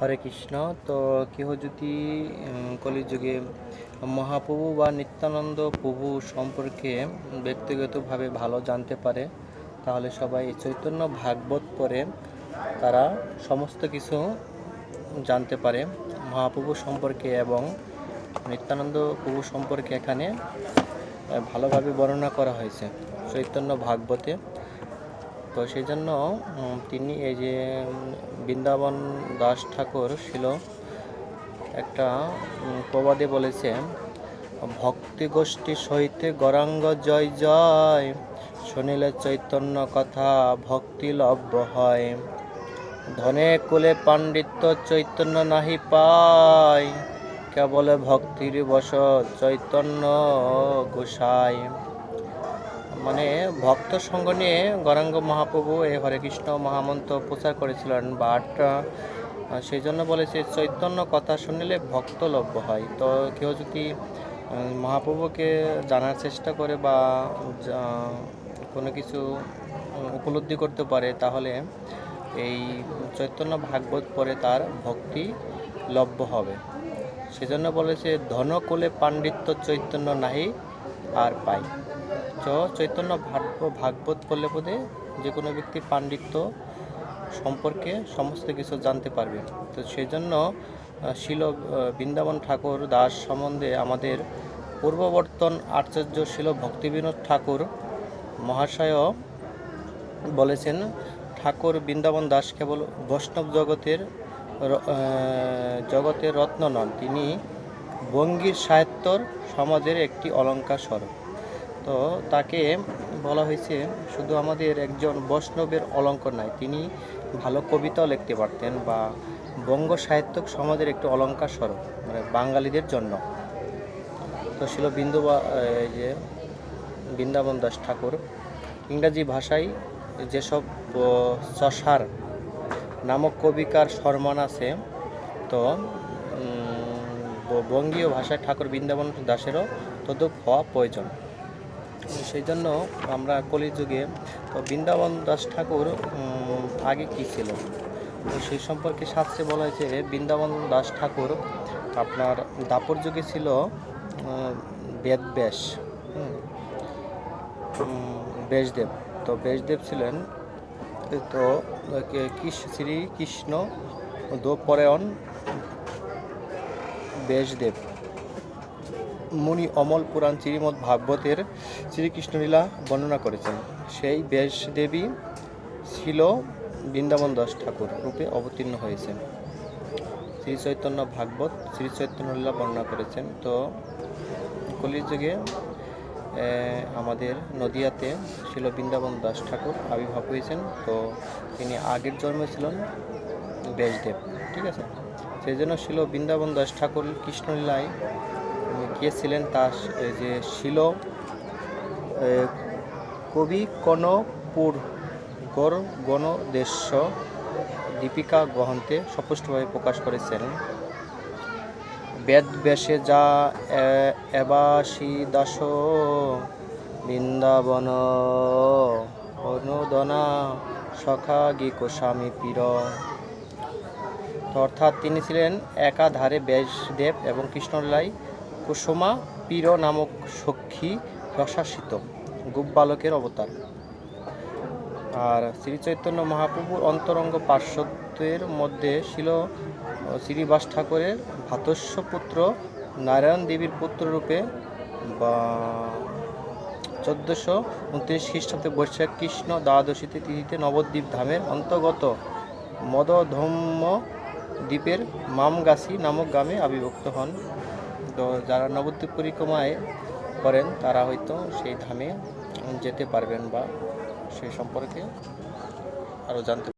হরে কৃষ্ণ। তো কেহ যদি কলিযুগে মহাপ্রভু বা নিত্যানন্দ প্রভু সম্পর্কে ব্যক্তিগতভাবে ভালো জানতে পারে, তাহলে সবাই চৈতন্য ভাগবত পড়ে তারা সমস্ত কিছু জানতে পারে। মহাপ্রভু সম্পর্কে এবং নিত্যানন্দ প্রভু সম্পর্কে এখানে ভালোভাবে বর্ণনা করা হয়েছে চৈতন্য ভাগবতে। তো সেই জন্য তিনি এই যে বৃন্দাবন দাস ঠাকুর ছিল একটা প্রবাদে বলেছে ভক্তি গোষ্ঠী সহিতে গরাঙ্গ জয় জয়, শুনিলে চৈতন্য কথা, ভক্তি লভ্য হয়। ধনে কুলে পাণ্ডিত্য চৈতন্য নাহি পায় কেবল ভক্তির বস চৈতন্য গোসাই। মানে ভক্ত সঙ্গ নিয়ে গৌরাঙ্গ মহাপ্রভু এই হরে কৃষ্ণ মহামন্ত্র প্রচার করেছিলেন বাট সেই জন্য বলেছে, চৈতন্য কথা শুনলে ভক্ত লভ্য হয়। তো কেউ যদি মহাপ্রভুকে জানার চেষ্টা করে বা কোনো কিছু উপলব্ধি করতে পারে, তাহলে এই চৈতন্য ভাগবত পরে তার ভক্তি লভ্য হবে। সেজন্য বলেছে, ধনকুলে পাণ্ডিত্য চৈতন্য নাহি, আর পাই। চৈতন্য ভাগ- ভাগবত পড়লে বোধে যে কোনো ব্যক্তি পাণ্ডিত্য সম্পর্কে সমস্ত কিছু জানতে পারবে। তো সেই জন্য শিল বৃন্দাবন ঠাকুর দাস সম্বন্ধে আমাদের পূর্ববর্তন আচার্য শিল ভক্তিবিনোদ ঠাকুর মহাশয় বলেছেন, ঠাকুর বৃন্দাবন দাস কেবল বৈষ্ণব জগতের জগতের রত্ন নন, তিনি বঙ্গীর সাহিত্যর সমাজের একটি অলঙ্কার স্বরূপ তো তাকে বলা হয়েছে, শুধু আমাদের একজন বৈষ্ণবের অলঙ্কার নয় তিনি ভালো কবিতাও লিখতে পারতেন বা বঙ্গ সাহিত্য সমাজের একটি অলঙ্কার স্বরূপ মানে বাঙালিদের জন্য। তো ছিল বিন্দু যে বৃন্দাবন দাস ঠাকুর। ইংরাজি ভাষায় যেসব চষার নামক কবিকার সম্মান আছে, তো বঙ্গীয় ভাষায় ঠাকুর বৃন্দাবন দাসেরও তদ্রুপ হওয়া প্রয়োজন। সেই জন্য আমরা কলিযুগে তো বৃন্দাবন দাস ঠাকুর আগে কি ছিল? তো সেই সম্পর্কে শাস্ত্রে বলা হয়েছে বৃন্দাবন দাস ঠাকুর আপনার দাপর যুগে ছিল বেদব্যাস ব্যাসদেব তো ব্যাসদেব ছিলেন, তো শ্রী কৃষ্ণ দোপরায়ণ ব্যাসদেব মুনি অমল পুরাণ শ্রীমৎ ভাগবতের শ্রীকৃষ্ণলীলা বর্ণনা করেছেন। সেই ব্যাসদেবী ছিল বৃন্দাবন দাস ঠাকুর রূপে অবতীর্ণ হয়েছেন। শ্রী চৈতন্য ভাগবত শ্রী চৈতন্যলীলা বর্ণনা করেছেন। তো কলিযুগে আহ, আমাদের নদিয়াতে ছিল বৃন্দাবন দাস ঠাকুর আবির্ভাব হয়েছেন। তো তিনি আগের জন্মে ছিলেন ব্যাসদেব ঠিক আছে? সেই জন্য ছিল বৃন্দাবন দাস ঠাকুর কৃষ্ণলীলায় গিয়েছিলেন এই যে ছিল কবি কনপুর গর গণদেশ্য দীপিকা গ্রন্থে স্পষ্টভাবে প্রকাশ করেছেন। বেদ বেশে যা এবাসী দাস, বৃন্দাবন অনুদনা সখা গি কোস্বামী পীর। অর্থাৎ তিনি ছিলেন একাধারে ব্যাসদেব এবং কৃষ্ণলাই কুসুমা পীর নামক সখী রসাসিত গোপবালকের অবতার। আর শ্রী চৈতন্য মহাপ্রভুর অন্তরঙ্গ পার্শ্বদের মধ্যে ছিল শ্রীবাস ঠাকুরের ভাতস্য পুত্র নারায়ণ দেবীর পুত্ররূপে বা, চোদ্দোশো উনত্রিশ খ্রিস্টাব্দে বৈশাখ কৃষ্ণ দ্বাদশীতে তিথিতে নবদ্বীপ ধামের অন্তর্গত মদধম্ম দ্বীপের মামগাছি নামক গ্রামে আবির্ভূত হন। যারা নবদ্বীপ পরিক্রমায় করেন, তারা হয়তো সেই ধামে যেতে পারবেন বা সেই সম্পর্কে আরও জানতে